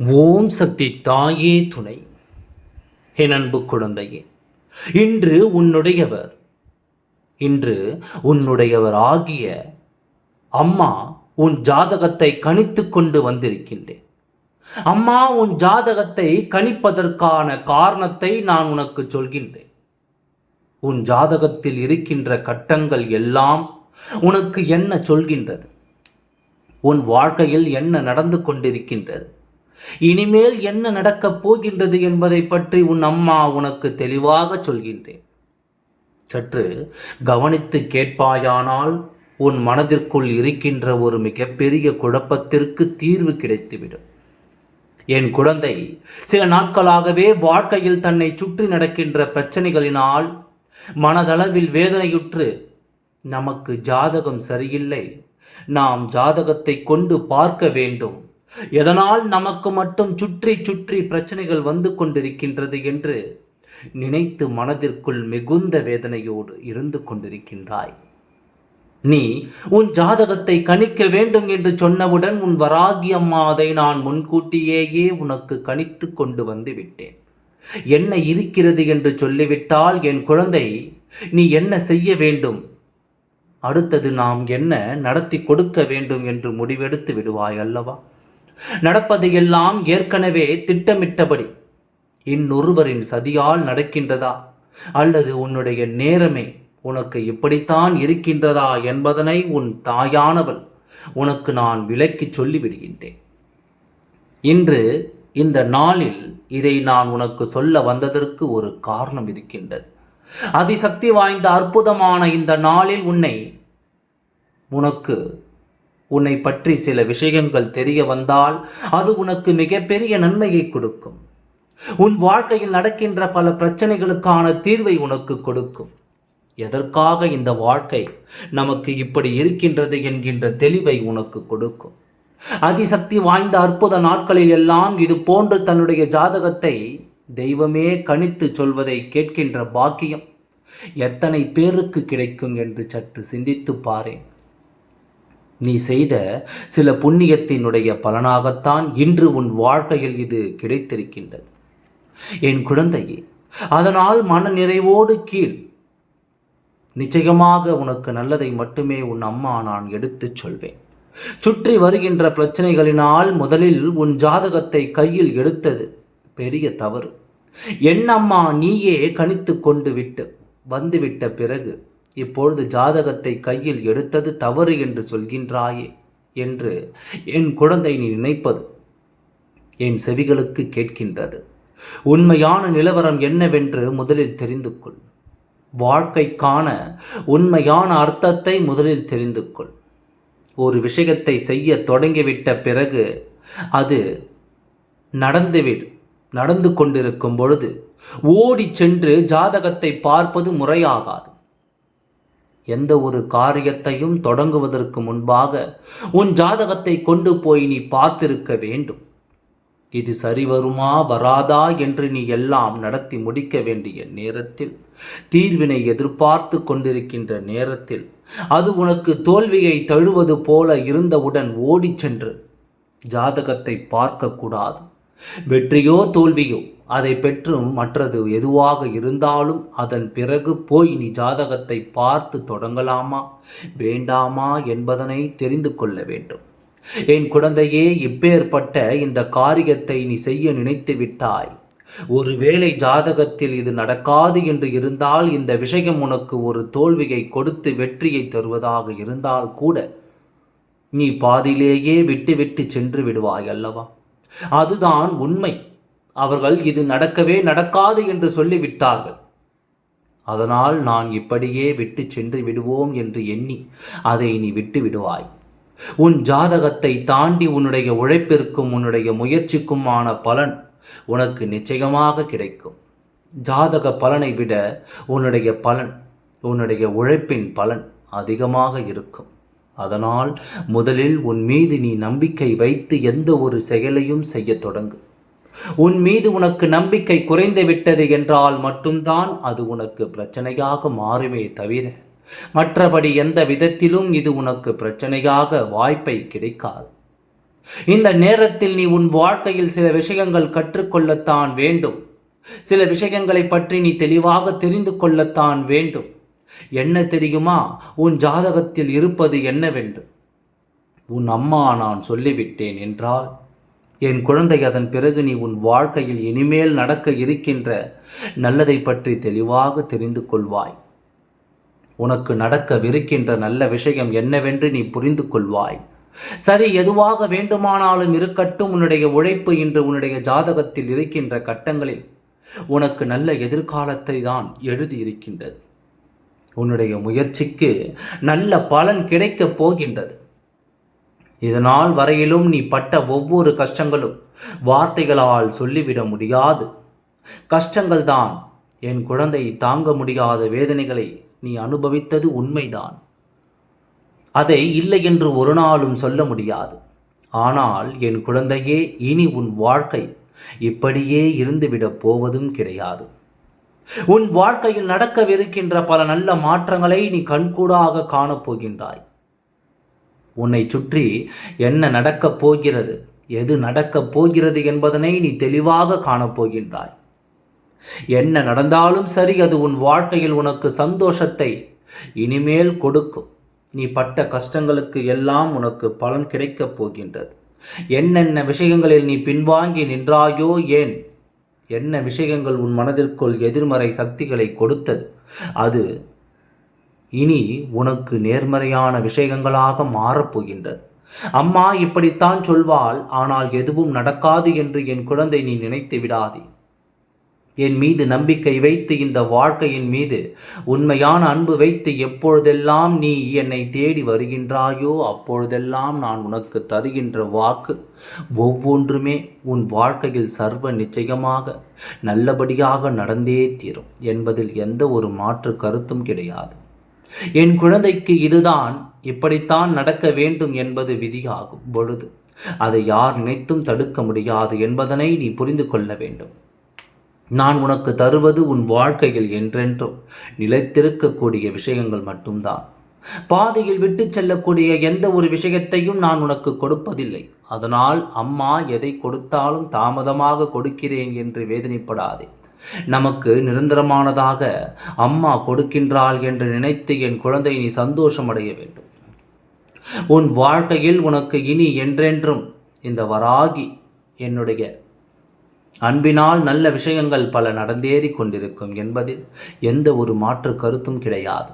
ஓம் சக்தி தாயே துணை. என் அன்பு குழந்தையே இன்று உன்னுடையவர் இன்று உன்னுடையவர் ஆகிய அம்மா உன் ஜாதகத்தை கணித்து கொண்டு வந்திருக்கின்றேன். அம்மா உன் ஜாதகத்தை கணிப்பதற்கான காரணத்தை நான் உனக்கு சொல்கின்றேன். உன் ஜாதகத்தில் இருக்கின்ற கட்டங்கள் எல்லாம் உனக்கு என்ன சொல்கின்றது? உன் வாழ்க்கையில் என்ன நடந்து கொண்டிருக்கின்றது? இனிமேல் என்ன நடக்கப் போகின்றது என்பதை பற்றி உன் அம்மா உனக்கு தெளிவாக சொல்கின்றேன். சற்று கவனித்து கேட்பாயானால் உன் மனதிற்குள் இருக்கின்ற ஒரு மிகப்பெரிய குழப்பத்திற்கு தீர்வு கிடைத்துவிடும். என் குழந்தை சில நாட்களாகவே வாழ்க்கையில் தன்னை சுற்றி நடக்கின்ற பிரச்சனைகளினால் மனதளவில் வேதனையுற்று நமக்கு ஜாதகம் சரியில்லை. நாம் ஜாதகத்தை கொண்டு பார்க்க வேண்டும். எதனால் நமக்கு மட்டும் சுற்றி சுற்றி பிரச்சனைகள் வந்து கொண்டிருக்கின்றது என்று நினைத்து மனதிற்குள் மிகுந்த வேதனையோடு இருந்து கொண்டிருக்கின்றாய். நீ உன் ஜாதகத்தை கணிக்க வேண்டும் என்று சொன்னவுடன் உன் வராகி அம்மா அதை நான் முன்கூட்டியேயே உனக்கு கணித்து கொண்டு வந்து விட்டேன். என்ன இருக்கிறது என்று சொல்லிவிட்டால் என் குழந்தை நீ என்ன செய்ய வேண்டும்? அடுத்தது நாம் என்ன நடத்தி கொடுக்க வேண்டும் என்று முடிவெடுத்து விடுவாய் அல்லவா? நடப்பது எல்லாம் ஏற்கனவே திட்டமிட்டபடி. இன்னொருவரின் சதியால் நடக்கின்றதா? அல்லது உன்னுடைய நேரமே உனக்கு இப்படித்தான் இருக்கின்றதா என்பதனை உன் தாயானவள் உனக்கு நான் விலக்கி சொல்லிவிடுகின்றேன். இன்று இந்த நாளில் இதை நான் உனக்கு சொல்ல வந்ததற்கு ஒரு காரணம் இருக்கின்றது. அதிசக்தி வாய்ந்த அற்புதமான இந்த நாளில் உன்னை உனக்கு உன்னை பற்றி சில விஷயங்கள் தெரிய வந்தால் அது உனக்கு மிகப்பெரிய நன்மையை கொடுக்கும். உன் வாழ்க்கையில் நடக்கின்ற பல பிரச்சனைகளுக்கான தீர்வை உனக்கு கொடுக்கும். எதற்காக இந்த வாழ்க்கை நமக்கு இப்படி இருக்கின்றது என்கின்ற தெளிவை உனக்கு கொடுக்கும். அதிசக்தி வாய்ந்த அற்புத நாட்களில் எல்லாம் இது போன்று தன்னுடைய ஜாதகத்தை தெய்வமே கணித்து சொல்வதை கேட்கின்ற பாக்கியம் எத்தனை பேருக்கு கிடைக்கும் என்று சற்று சிந்தித்து பாரேன். நீ செய்த சில புண்ணியத்தினுடைய பலனாகத்தான் இன்று உன் வாழ்க்கையில் இது கிடைத்திருக்கின்றது. என் குழந்தையே அதனால் மன நிறைவோடு கீழ். நிச்சயமாக உனக்கு நல்லதை மட்டுமே உன் அம்மா நான் எடுத்துச் சொல்வேன். சுற்றி வருகின்ற பிரச்சனைகளினால் முதலில் உன் ஜாதகத்தை கையில் எடுத்தது பெரிய தவறு. என் அம்மா நீயே கணித்து கொண்டு விட்டு வந்துவிட்ட பிறகு இப்பொழுது ஜாதகத்தை கையில் எடுத்தது தவறு என்று சொல்கின்றாயே என்று என் குழந்தை நீ நினைப்பது என் செவிகளுக்கு கேட்கின்றது. உண்மையான நிலவரம் என்னவென்று முதலில் தெரிந்து கொள். வாழ்க்கைக்கான உண்மையான அர்த்தத்தை முதலில் தெரிந்து கொள். ஒரு விஷயத்தை செய்ய தொடங்கிவிட்ட பிறகு அது நடந்துவிடு நடந்து கொண்டிருக்கும் பொழுது ஓடி சென்று ஜாதகத்தை பார்ப்பது முறையாகாது. எந்த ஒரு காரியத்தையும் தொடங்குவதற்கு முன்பாக உன் ஜாதகத்தை கொண்டு போய் நீ பார்த்திருக்க வேண்டும். இது சரி வருமா வராதா என்று நீ எல்லாம் நடத்தி முடிக்க வேண்டிய நேரத்தில் தீர்வினை எதிர்பார்த்து கொண்டிருக்கின்ற நேரத்தில் அது உனக்கு தோல்வியை தழுவது போல இருந்தவுடன் ஓடிச் சென்று ஜாதகத்தை பார்க்கக்கூடாது. வெற்றியோ தோல்வியோ அதை பெற்றும் மற்றது எதுவாக இருந்தாலும் அதன் பிறகு போய் நீ ஜாதகத்தை பார்த்து தொடங்கலாமா? வேண்டாமா என்பதனை தெரிந்து கொள்ள வேண்டும். என் குழந்தையே இப்பேற்பட்ட இந்த காரியத்தை நீ செய்ய நினைத்து விட்டாய். ஒருவேளை ஜாதகத்தில் இது நடக்காது என்று இருந்தால் இந்த விஷயம் உனக்கு ஒரு தோல்வியை கொடுத்து வெற்றியை தருவதாக இருந்தால் கூட நீ பாதியிலேயே விட்டு சென்று விடுவாய் அல்லவா? அதுதான் உண்மை. அவர்கள் இது நடக்கவே நடக்காது என்று சொல்லிவிட்டார்கள். அதனால் நான் இப்படியே விட்டு சென்று விடுவோம் என்று எண்ணி அதை நீ விட்டு விடுவாய். உன் ஜாதகத்தை தாண்டி உன்னுடைய உழைப்பிற்கும் உன்னுடைய முயற்சிக்குமான பலன் உனக்கு நிச்சயமாக கிடைக்கும். ஜாதக பலனை விட உன்னுடைய பலன் உன்னுடைய உழைப்பின் பலன் அதிகமாக இருக்கும். அதனால் முதலில் உன் மீது நீ நம்பிக்கை வைத்து எந்த ஒரு செயலையும் செய்ய தொடங்கு. உன் மீது உனக்கு நம்பிக்கை குறைந்து விட்டது என்றால் மட்டும்தான் அது உனக்கு பிரச்சனையாக மாறுமே தவிர மற்றபடி எந்த விதத்திலும் இது உனக்கு பிரச்சனையாக வாய்ப்பை கிடைக்காது. இந்த நேரத்தில் நீ உன் வாழ்க்கையில் சில விஷயங்கள் கற்றுக்கொள்ளத்தான் வேண்டும். சில விஷயங்களை பற்றி நீ தெளிவாக தெரிந்து கொள்ளத்தான் வேண்டும். என்ன தெரியுமா? உன் ஜாதகத்தில் இருப்பது என்னவென்று. உன் அம்மா நான் சொல்லிவிட்டேன் என்றால் என் குழந்தை அதன் பிறகு நீ உன் வாழ்க்கையில் இனிமேல் நடக்க இருக்கின்ற நல்லதை பற்றி தெளிவாக தெரிந்து கொள்வாய். உனக்கு நடக்கவிருக்கின்ற நல்ல விஷயம் என்னவென்று நீ புரிந்து கொள்வாய். சரி எதுவாக வேண்டுமானாலும் இருக்கட்டும். உன்னுடைய உழைப்பு இன்று உன்னுடைய ஜாதகத்தில் இருக்கின்ற கட்டங்களில் உனக்கு நல்ல எதிர்காலத்தை தான் எழுதி இருக்கின்றது உன்னுடைய முயற்சிக்கு நல்ல பலன் கிடைக்கப் போகின்றது. இதனால் வரையிலும் நீ பட்ட ஒவ்வொரு கஷ்டங்களும் வார்த்தைகளால் சொல்லிவிட முடியாது. கஷ்டங்கள் தான் என் குழந்தை தாங்க முடியாத வேதனைகளை நீ அனுபவித்தது உண்மைதான். அதை இல்லை என்று ஒரு நாளும் சொல்ல முடியாது. ஆனால் என் குழந்தையே இனி உன் வாழ்க்கை இப்படியே இருந்துவிடப் போவதும் கிடையாது. உன் வாழ்க்கையில் நடக்கவிருக்கின்ற பல நல்ல மாற்றங்களை நீ கண்கூடாக காணப்போகின்றாய் உன்னை சுற்றி என்ன நடக்கப் போகிறது? எது நடக்கப் போகிறது என்பதனை நீ தெளிவாக காணப்போகின்றாய் என்ன நடந்தாலும் சரி அது உன் வாழ்க்கையில் உனக்கு சந்தோஷத்தை இனிமேல் கொடுக்கும். நீ பட்ட கஷ்டங்களுக்கு எல்லாம் உனக்கு பலன் கிடைக்கப் போகின்றது. என்னென்ன விஷயங்களில் நீ பின்வாங்கி நின்றாயோ ஏன்? என்ன விஷயங்கள் உன் மனதிற்குள் எதிர்மறை சக்திகளை கொடுத்தது? அது இனி உனக்கு நேர்மறையான விஷயங்களாக மாறப்போகின்றது அம்மா இப்படித்தான் சொல்வாள் ஆனால் எதுவும் நடக்காது என்று என் குழந்தை நீ நினைத்து விடாதே. என் மீது நம்பிக்கை வைத்து இந்த வாழ்க்கையின் மீது உண்மையான அன்பு வைத்து எப்பொழுதெல்லாம் நீ என்னை தேடி வருகின்றாயோ அப்பொழுதெல்லாம் நான் உனக்கு தருகின்ற வாக்கு ஒவ்வொன்றுமே உன் வாழ்க்கையில் சர்வ நிச்சயமாக நல்லபடியாக நடந்தே தீரும் என்பதில் எந்த ஒரு மாற்று கருத்தும் கிடையாது. என் குழந்தைக்கு இதுதான் இப்படித்தான் நடக்க வேண்டும் என்பது விதியாகும் பொழுது அதை யார் நினைத்தும் தடுக்க முடியாது என்பதனை நீ புரிந்து கொள்ள வேண்டும். நான் உனக்கு தருவது உன் வாழ்க்கையில் என்றென்றும் நிலைத்திருக்கக்கூடிய விஷயங்கள் மட்டும்தான். பாதையில் விட்டு செல்லக்கூடிய எந்த ஒரு விஷயத்தையும் நான் உனக்கு கொடுப்பதில்லை. அதனால் அம்மா எதை கொடுத்தாலும் தாமதமாக கொடுக்கிறேன் என்று வேதனைப்படாதே. நமக்கு நிரந்தரமானதாக அம்மா கொடுக்கின்றாள் என்று நினைத்து என் குழந்தை நீ சந்தோஷம் அடைய வேண்டும். உன் வாழ்க்கையில் உனக்கு இனி என்றென்றும் இந்த வராகி என்னுடைய அன்பினால் நல்ல விஷயங்கள் பல நடந்தேறி கொண்டிருக்கும் என்பதில் எந்த ஒரு மாற்று கருத்தும் கிடையாது.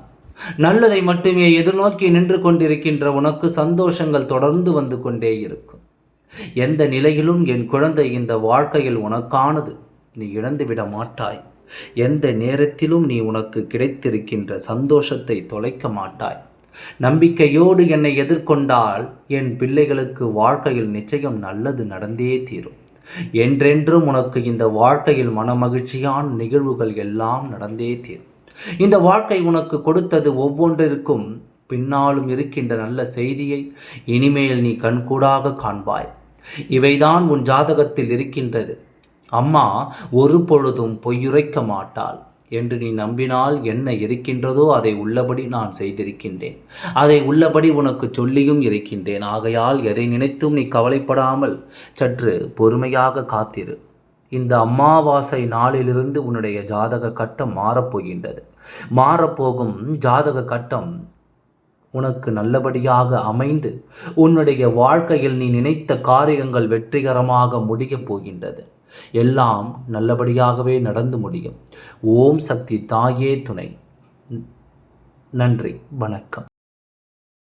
நல்லதை மட்டுமே எதிர்நோக்கி நின்று கொண்டிருக்கின்ற உனக்கு சந்தோஷங்கள் தொடர்ந்து வந்து கொண்டே இருக்கும். எந்த நிலையிலும் என் குழந்தை இந்த வாழ்க்கையில் உனக்கானது. நீ இழந்துவிட மாட்டாய். எந்த நேரத்திலும் நீ உனக்கு கிடைத்திருக்கின்ற சந்தோஷத்தை தொலைக்க மாட்டாய். நம்பிக்கையோடு என்னை எதிர்கொண்டால் என் பிள்ளைகளுக்கு வாழ்க்கையில் நிச்சயம் நல்லது நடந்தே தீரும். என்றென்றும் உனக்கு இந்த வாழ்க்கையில் மனமகிழ்ச்சியான நிகழ்வுகள் எல்லாம் நடந்தே தீரும். இந்த வாழ்க்கை உனக்கு கொடுத்தது ஒவ்வொன்றிற்கும் பின்னாலும் இருக்கின்ற நல்ல செய்தியை இனிமேல் நீ கண்கூடாக காண்பாய். இவைதான் உன் ஜாதகத்தில் இருக்கின்றது. அம்மா ஒரு பொழுதும் பொய்யுரைக்க மாட்டாள். என்று நீ நம்பினால் என்ன இருக்கின்றதோ அதை உள்ளபடி நான் செய்திருக்கின்றேன். அதை உள்ளபடி உனக்கு சொல்லியும் இருக்கின்றேன். ஆகையால் எதை நினைத்தும் நீ கவலைப்படாமல் சற்று பொறுமையாக காத்திரு. இந்த அம்மாவாசை நாளிலிருந்து உன்னுடைய ஜாதக கட்டம் மாறப்போகின்றது மாறப்போகும் ஜாதக கட்டம் உனக்கு நல்லபடியாக அமைந்து உன்னுடைய வாழ்க்கையில் நீ நினைத்த காரியங்கள் வெற்றிகரமாக முடியப் போகின்றது. எல்லாம் நல்லபடியாகவே நடந்து முடியும். ஓம் சக்தி தாயே துணை. நன்றி. வணக்கம்.